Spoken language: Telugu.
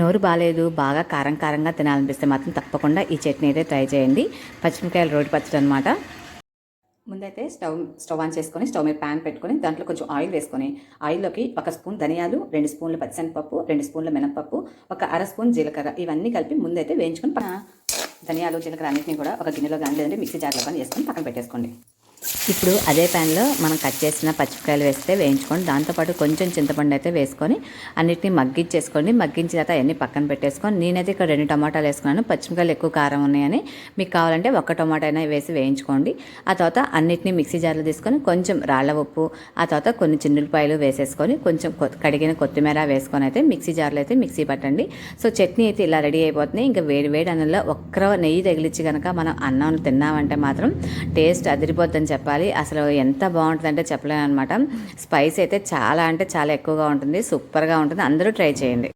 నోరు బాగాలేదు బాగా కారం కారంగా తినాలనిపిస్తే మాత్రం తప్పకుండా ఈ చట్నీ అయితే ట్రై చేయండి. పచ్చిమిరకాయలు రోటి పచ్చడి అనమాట ముందైతే స్టవ్ స్టవ్ ఆన్ చేసుకొని స్టవ్ మీద ప్యాన్ పెట్టుకొని దాంట్లో కొంచెం ఆయిల్ వేసుకొని ఆయిల్లోకి ఒక స్పూన్ ధనియాలు రెండు స్పూన్లు పచ్చిశనగపప్పు రెండు స్పూన్ల మినపప్పు ఒక అర స్పూన్ జీలకర్ర ఇవన్నీ కలిపి ముందైతే వేయించుకొని ధనియాలు జీలకర్ర అన్నింటినీ కూడా ఒక గిన్నెలో కానీ లేదంటే మిక్సీ జార్లో కానీ వేసుకొని పక్కన పెట్టేసుకోండి. ఇప్పుడు అదే ప్యాన్లో మనం కట్ చేసిన పచ్చిమిరకాయలు వేస్తే వేయించుకోండి దాంతోపాటు కొంచెం చింతపండు అయితే వేసుకొని అన్నిటిని మగ్గించేసుకోండి. మగ్గించిన తర్వాత అన్నీ పక్కన పెట్టేసుకొని నేనైతే ఇక్కడ రెండు టమాటాలు వేసుకున్నాను. పచ్చిమిరకాయలు ఎక్కువ కారం ఉన్నాయని మీకు కావాలంటే ఒక్క టమాటా అయినా వేసి వేయించుకోండి. ఆ తర్వాత అన్నిటిని మిక్సీ జార్లో తీసుకొని కొంచెం రాళ్ళ ఉప్పు ఆ తర్వాత కొన్ని చిన్నులపాయలు వేసేసుకొని కొంచెం కడిగిన కొత్తిమీర వేసుకొని అయితే మిక్సీ జార్లో అయితే మిక్సీ పట్టండి. సో చట్నీ అయితే ఇలా రెడీ అయిపోతుంది. ఇంకా వేడి వేడి అన్నంలో ఒక్కరో నెయ్యి తగిలిచ్చి కనుక మనం అన్నం తిన్నామంటే మాత్రం టేస్ట్ అదిరిపోద్దని చెప్పాలి. అసలు ఎంత బాగుంటుందంటే చెప్పలేను అనమాట స్పైస్ అయితే చాలా అంటే చాలా ఎక్కువగా ఉంటుంది. సూపర్గా ఉంటుంది. అందరూ ట్రై చేయండి.